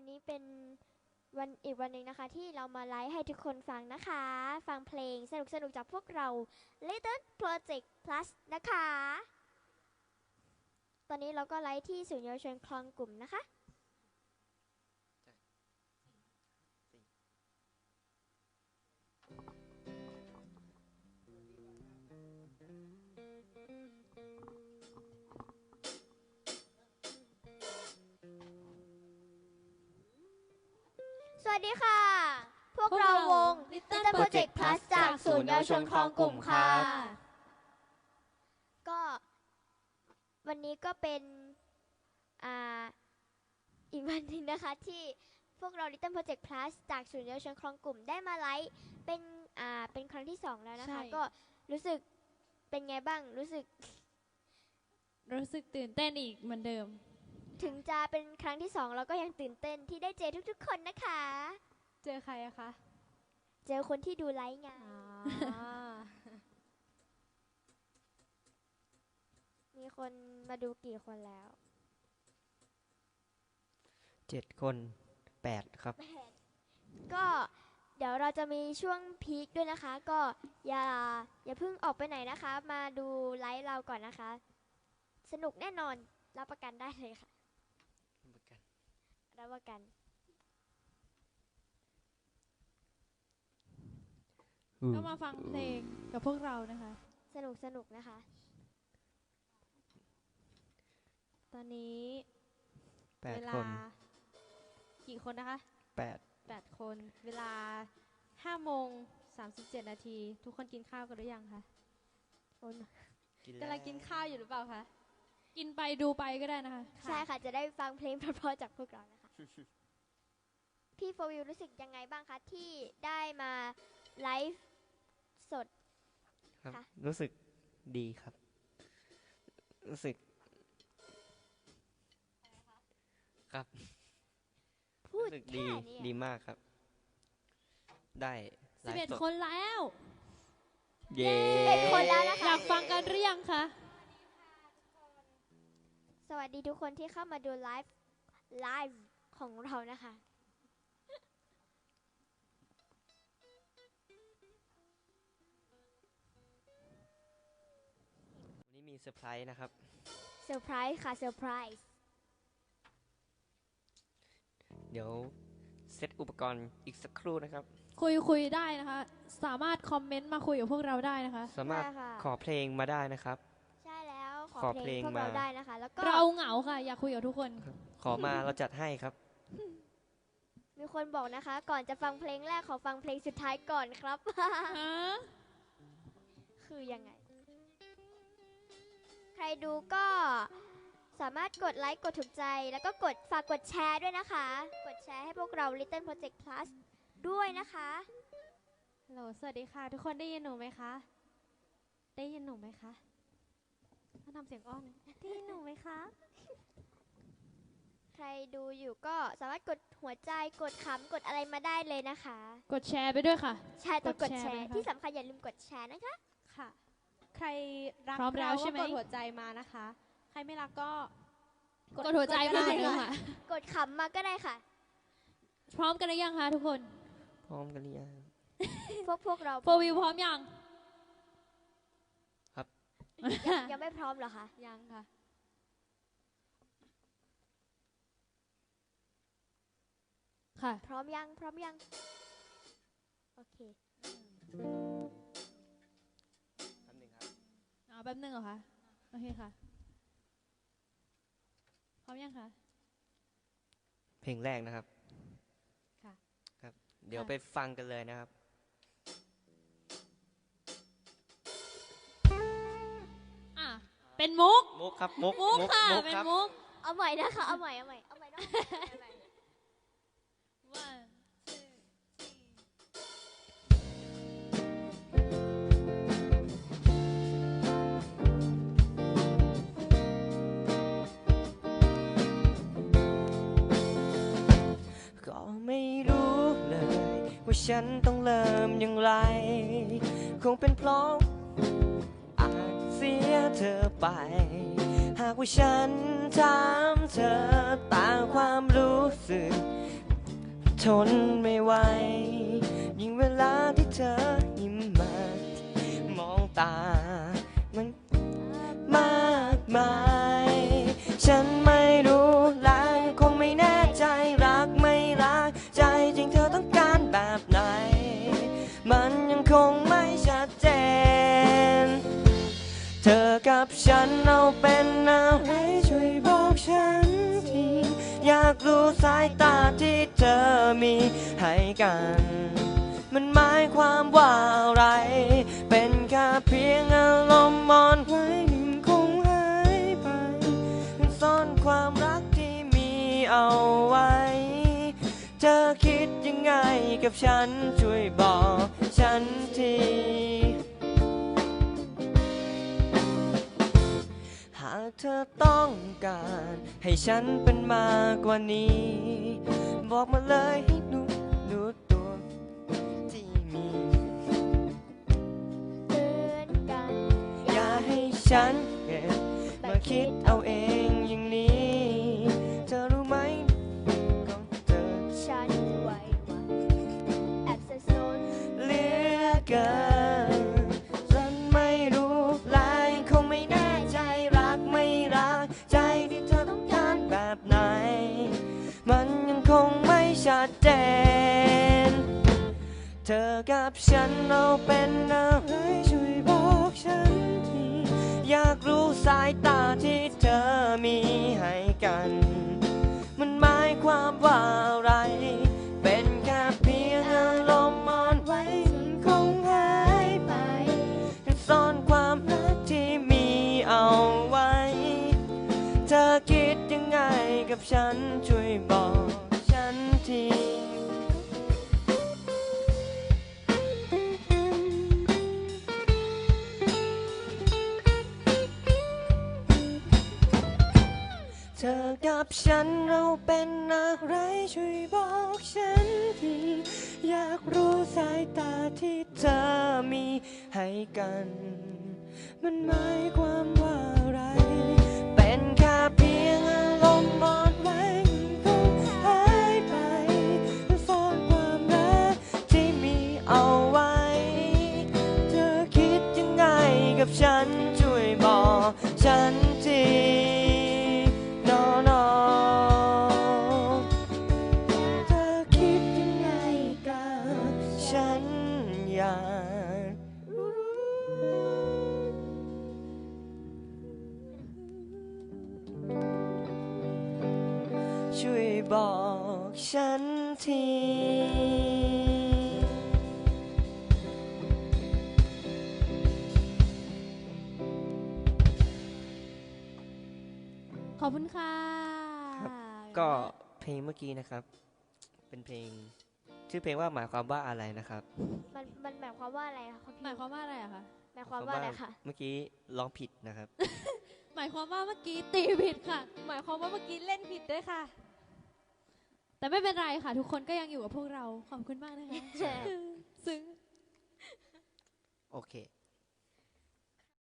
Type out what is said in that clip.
วันนี้เป็นวันอีกวันหนึ่งนะคะ ที่เรามาไลฟ์ให้ทุกคนฟังนะคะ ฟังเพลงสนุกสนุกจากพวกเรา Little Project Plus นะคะ ตอนนี้เราก็ไลฟ์ที่ศูนย์เยาวชนคลองกลุ่มนะคะ สวัสดีค่ะ พวกเราวง Little Project Plus จากศูนย์เยาวชนคลองกลุ่มค่ะ ก็วันนี้ก็เป็นอ่าอีกวันหนึ่งนะคะที่พวกเรา Little Project Plus จากศูนย์เยาวชนคลองกลุ่มได้มาไลฟ์เป็นอ่าเป็นครั้งที่สองแล้วนะคะ ใช่ ก็รู้สึกเป็นไงบ้างรู้สึก รู้สึกตื่นเต้นอีกเหมือนเดิม ถึงจะเป็นครั้งที่สองเราก็ยังตื่นเต้นที่ได้เจอทุกๆ คนนะคะ เจอใครอะคะเจอคนที่ดูไลฟ์ไงมีคนมาดูกี่คนแล้ว เจ็ดคนแปดครับ ก็เดี๋ยวเราจะมีช่วงพีคด้วยนะคะ ก็อย่าอย่าเพิ่งออกไปไหนนะคะ มาดูไลฟ์เราก่อนนะคะ สนุกแน่นอนรับประกันได้เลยค่ะ รับประกัน ก็มาฟังเพลงกับพวกเรานะคะ สนุกสนุกนะคะ ตอนนี้แปดเวลาคนกี่คนนะคะแปด8คน เวลา5โมง37นาที ทุกคนกินข้าวกันหรือยังคะโอ้ยกำลังกินข้าวอยู่หรือเปล่าคะ กินไปดูไปก็ได้นะคะ ใช่ค่ะ จะได้ฟังเพลงเพราะๆจากพวกเรานะคะ พี่โฟวิวรู้สึกยังไงบ้างคะที่ได้มาไลฟ์สด ครับ ค่ะ รู้สึกดีครับ รู้สึก ครับ พูดรู้สึกดี แค่นี้ดีมากครับ ได้ไลฟ์สด11คนแล้ว เย้11คนแล้วนะอคะยากฟังกันหรือยังคะ สวัสดีทุกคนที่เข้ามาดูไลฟ์ไลฟ์ ของเรานะคะ วันนี้มีเซอร์ไพรส์นะครับ เซอร์ไพรส์ค่ะ เซอร์ไพรส์ เดี๋ยวเซตอุปกรณ์อีกสักครู่นะครับ คุยคุยได้นะคะ สามารถคอมเมนต์มาคุยกับพวกเราได้นะคะ สามารถใช่ค่ะ ขอเพลงมาได้นะครับ ใช่แล้ว ขอขอเพเพลลงงพวกเรามา ได้นะคะ แล้วก็ เราเหงาค่ะ อยากคุยกับทุกคน ขอมาเราจัดให้ครับ มีคนบอกนะคะ ก่อนจะฟังเพลงแรกขอฟังเพลงสุดท้ายก่อนครับ ฮะคือยังไง ใครดูก็สามารถกดไลค์กดถูกใจ แล้วก็กดฝากกดแชร์ด้วยนะคะ กดแชร์ให้พวกเรา Little Project Plus ด้วยนะคะ ฮัลโหลสวัสดีค่ะ ทุกคนได้ยินหนูไหมคะ ได้ยินหนูไหมคะต้องทำเสียงอ้อนได้ยินหนูไหมคะ ใครดูอยู่ก็สามารถกดหัวใจกดขำกดอะไรมาได้เลยนะคะ กดแชร์ไปด้วยค่ะ ใช่ต้องกกดดแชแชร์ร์ไปนะคะที่สำคัญอย่าลืมกดแชร์นะคะค่ะ ใครรักพร้อมแล้วเราใช่ก็ไหม กดหัวใจมานะคะ ใครไม่รักก็ กดหัวใจก็มาได้เหมือนกันค่ะ กดขำมาก็ได้ค่ะ พร้อมกันหรือยังคะทุกคนพร้อมกันหรือยังพวกพวกเราโฟวิวพร้อมยังครับ ยังไม่พร้อมเหรอคะ ยังค่ะ ค่ะ พร้อมยัง พร้อมยัง โอเคแป๊บหนึงครับอ๋อแป๊บนึงเหรอคะ โอเคค่ะ พร้อมยังคะ เพลงแรกนะครับค่ะ ครับ เดี๋ยวค่ะไปฟังกันเลยนะครับ อะ เป็นมุก มุกครับ มุกมุกค่ะมุกเป็นครับมุก เอาใหม่นะคะ เอาใหม่ เอาใหม่ เอาใหม่เนอะเอาใหม่ ว่าฉันต้องเริ่มอย่างไร คงเป็นเพราะอาจเสียเธอไป หากว่าฉันถามเธอตามความรู้สึก ทนไม่ไหว ยิ่งเวลาที่เธอยิ้มมา กับฉันเอาเป็นอะไรช่วยบอกฉันที อยากรู้สายตาที่เธอมีให้กัน มันหมายความว่าอะไร เป็นแค่เพียงอารมณ์มอนไว้มันคงหายไปมันซ่อนความรักที่มีเอาไว้ เธอคิดยังไงกับฉันช่วยบอกฉันที เธอต้องการ ให้ฉันเป็นมากกว่านี้ บอกมาเลยให้รู้รู้ตัวที่มีเตือนกัน อย่าให้ฉันเก็บมาคิดเอาเองอย่างนี้ เธอรู้ไหมของเธอฉันไว้วันแอบสับสนเหลือเกิน คงไม่ชัดเจน เธอกับฉันเราเป็นอะไรช่วยบอกฉันที อยากรู้สายตาที่เธอมีให้กัน มันหมายความว่าอะไร เป็นแค่เพียงอารมณ์อ่อนไหวมันคงหายไปซ่อนความรักที่มีเอาไว้ เธอคิดยังไงกับฉันช่วย กับฉันเราเป็นอะไรช่วยบอกฉันที อยากรู้สายตาที่เธอมีให้กัน มันหมายความ ยากรู้ช่วยบอกฉันทีขอบคุณค่ะคก็เพลงเมื่อกี้นะครับ เป็นเพลง ชื่อเพลงว่าหมายความว่าอะไรนะครับ มันมันหมายความว่าอะไรคะคุณพี่หมายความว่าอะไรอะคะหมายความว่าอะไรคะเมื่อกี้ร้องผิดนะครับ หมายความว่าเมื่อกี้ตีผิดค่ะ หมายความว่าเมื่อกี้เล่นผิดด้วยค่ะ แต่ไม่เป็นไรค่ะ ทุกคนก็ยังอยู่กับพวกเราขอบคุณมากนะคะซึ้งโอเค